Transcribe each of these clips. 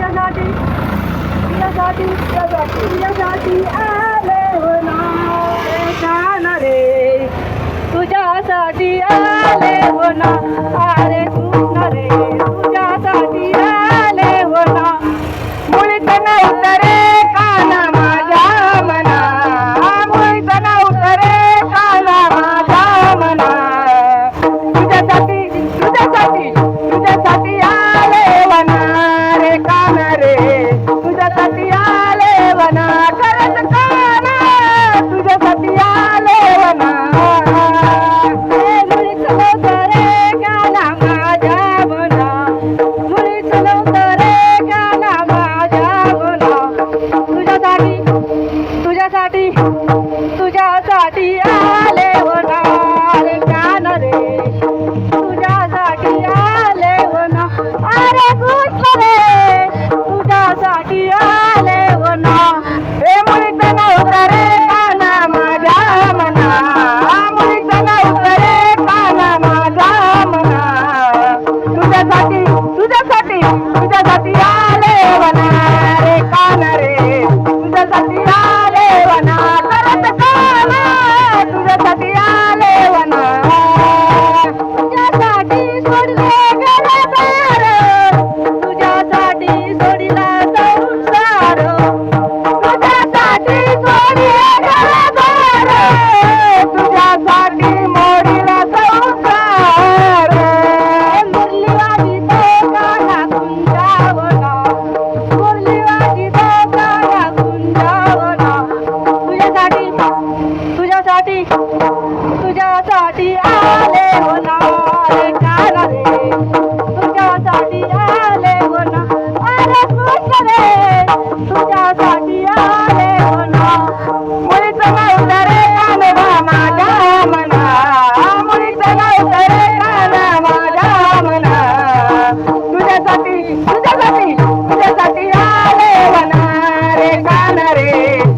या जाती या जाती या जाती या जाती आले होणार रे तुझ्यासाठी आले होणार अरे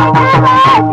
Música